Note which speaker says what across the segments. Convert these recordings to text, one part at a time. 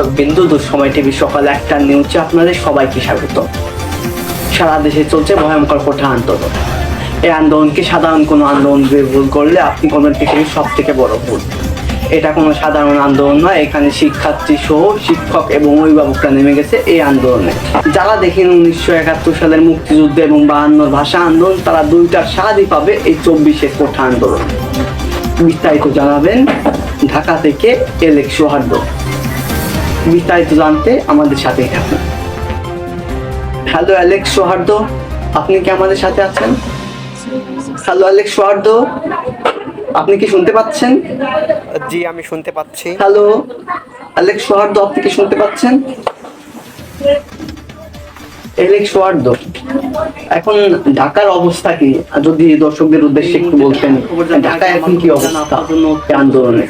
Speaker 1: দর্শক বিন্দু দুঃসময় টিভি সকাল একটা নিউজে আপনাদের সবাইকে স্বাগত। সারা দেশে চলছে ভয়ঙ্কর কোঠা আন্দোলন। এই আন্দোলনকে সাধারণ কোনো আন্দোলন ভুল করলে আপনি কোনো পৃথিবীর সব থেকে বড় ভুল। এটা কোনো সাধারণ আন্দোলন নয়, এখানে শিক্ষার্থী সহ শিক্ষক এবং অভিভাবকরা নেমে গেছে এই আন্দোলনে। যারা দেখেন উনিশশো একাত্তর সালের মুক্তিযুদ্ধ এবং বাহান্নর ভাষা আন্দোলন, তারা দুইটার স্বাদই পাবে এই চব্বিশের কোঠা আন্দোলন। বিস্তারিত জানাবেন ঢাকা থেকে এলেক সৌহার্দ্য বিস্তারিত জানতে আমাদের সাথেই থাকুন। হ্যালো অ্যালেক্স সৌহার্দ্য আপনি কি আমাদের সাথে আছেন? হ্যালো অ্যালেক্স সৌহার্দ্য আপনি কি শুনতে পাচ্ছেন?
Speaker 2: জি আমি শুনতে পাচ্ছি।
Speaker 1: হ্যালো অ্যালেক্স সৌহার্দ্য আপনি কি শুনতে পাচ্ছেন? এলেক্স সৌহার্দ্য এখন ঢাকার অবস্থা কি? যদি দর্শকদের উদ্দেশ্যে একটু বলতেন ঢাকায় এখন কি অবস্থা? আন্দোলনে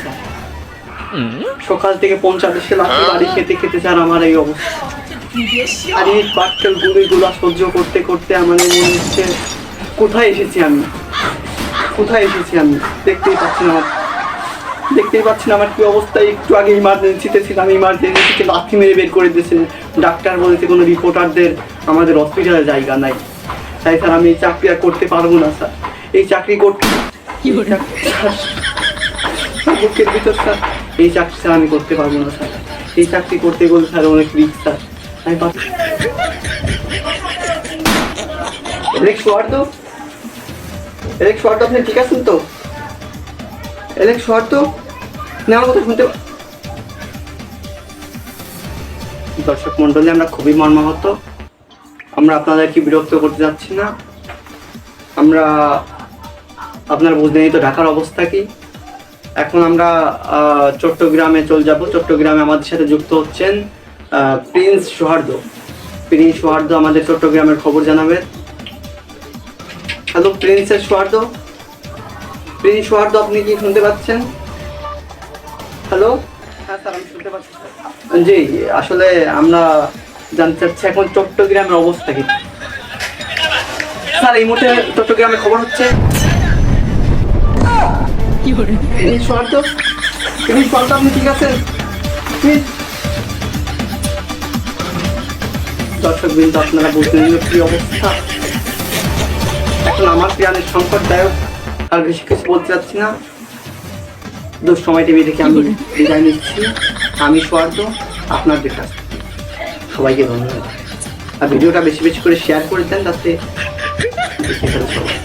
Speaker 1: সকাল থেকে পঞ্চাশ লাঠি বাড়ি খেতে খেতে স্যার আমার এই অবস্থা। আর এই বাক্যের গুলিগুলো সহ্য করতে করতে আমাদের মনে হচ্ছে কোথায় এসেছি আমি? কোথায় এসেছি আমি? দেখতেই পাচ্ছি না আমার দেখতেই পাচ্ছি না আমার কি অবস্থা। একটু আগে ইমার্জেন্সিতে ছিলাম ইমার্জেন্সিতে লাথি মেরে বের করে দিয়েছে। ডাক্তার বলেছে কোনো রিপোর্টারদের আমাদের হসপিটালে জায়গা নাই। তাই স্যার আমি এই চাকরি আর করতে পারব না স্যার। এই চাকরি করতে বুকের ভিতর স্যার এই চাকরি স্যার আমি করতে পারব না, স্যার। এই চাকরি করতে গেলে স্যার অনেক রিস্ক স্যার। আমি এলেক্স আপনি ঠিক আছেন তো? এলেক্স ওয়ার্ড আপনি কথা শুনতে দর্শক মন্ডলী আমরা খুবই মর্মাহত। আমরা আপনাদেরকে বিরক্ত করতে যাচ্ছি না। আমরা আপনার বুঝতেই তো ঢাকার অবস্থা কি। এখন আমরা চট্টগ্রামে চলে যাব। চট্টগ্রামে আমাদের সাথে যুক্ত হচ্ছেন প্রিন্স সোহার্দ প্রিন্স সোহার্দ আমাদের চট্টগ্রামের খবর জানাবে। হ্যালো প্রিন্সের সোহার্দ প্রিন্স সোহার্দ আপনি কি শুনতে পাচ্ছেন? হ্যালো? হ্যাঁ স্যার আমি শুনতে পাচ্ছি জি আসলে আমরা জানতে চাচ্ছি এখন চট্টগ্রামের অবস্থা কি? স্যার এই মুহূর্তে চট্টগ্রামের খবর হচ্ছে প্রিন্স সোহার্দ প্রিন্স সোহার্দ আপনি ঠিক দর্শক বিন্দু আপনারা বুঝলেন কি অবস্থা। এখন আমার প্রাণের সংকটদায়ক আর বেশি কিছু বলতে চাচ্ছি না। দুঃসময় টিভি থেকে আমি বিদায় নিচ্ছি। আমি সোয়ার্দ আপনার দেখা। সবাইকে ধন্যবাদ। আর ভিডিওটা বেশি বেশি করে শেয়ার করে দেন যাতে সবাই।